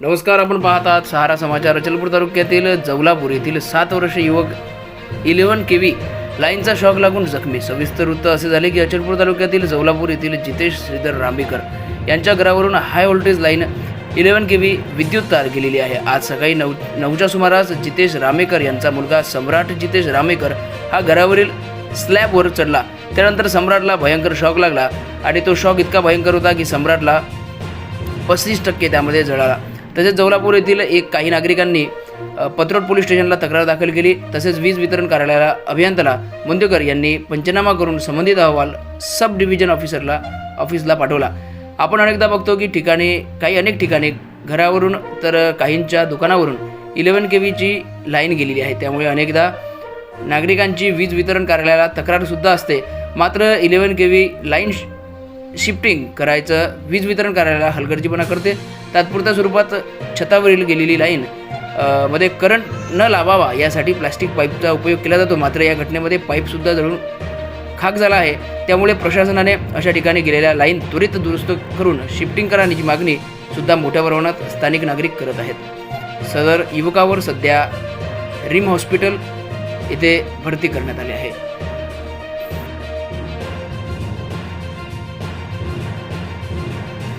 नमस्कार आपण पाहत आहात सहारा समाचार. अचलपूर तालुक्यातील जवलापूर येथील सात वर्ष युवक इलेव्हन के व्ही लाईनचा शॉक लागून जखमी. सविस्तर वृत्त असे झाले की अचलपूर तालुक्यातील जवलापूर येथील जितेश श्रीधर रांबेकर यांच्या घरावरून high voltage line eleven K V विद्युत तार गेलेली आहे. आज सकाळी नऊ नऊच्या सुमारास जितेश रामेकर यांचा मुलगा सम्राट जितेश रामेकर हा घरावरील स्लॅबवर चढला. त्यानंतर सम्राटला भयंकर शॉक लागला आणि तो शॉक इतका भयंकर होता की सम्राटला पस्तीस टक्के त्यामध्ये जळाला. तसेच जवलापूर येथील एक काही नागरिकांनी अ, पत्रोड पोलीस स्टेशनला तक्रार दाखल केली. तसेच वीज वितरण कार्यालयाला अभियंताला मुंदेकर यांनी पंचनामा करून संबंधित अहवाल सब डिव्हिजन ऑफिसरला ऑफिसला पाठवला. आपण अनेकदा बघतो की ठिकाणी काही अनेक ठिकाणी घरावरून तर काहींच्या दुकानावरून इलेव्हन के व्हीची लाईन गेलेली आहे. त्यामुळे अनेकदा नागरिकांची वीज वितरण कार्यालयाला तक्रारसुद्धा असते. मात्र eleven K V line shifting करायचं वीज वितरण कार्यालयाला हलगर्जीपणा करते. तात्पुरत्या स्वरूपात छतावरील गेलेली लाईन मध्ये करंट न लावावा यासाठी प्लास्टिक पाईपचा उपयोग केला जातो. मात्र या घटनेमध्ये पाईपसुद्धा जळून खाक झाला आहे. त्यामुळे प्रशासनाने अशा ठिकाणी गेलेल्या लाईन त्वरित दुरुस्त करून शिफ्टिंग करण्याची मागणी सुद्धा मोठ्या प्रमाणात स्थानिक नागरिक करत आहेत. सदर युवकावर सध्या रिम हॉस्पिटल येथे भरती करण्यात आले आहे.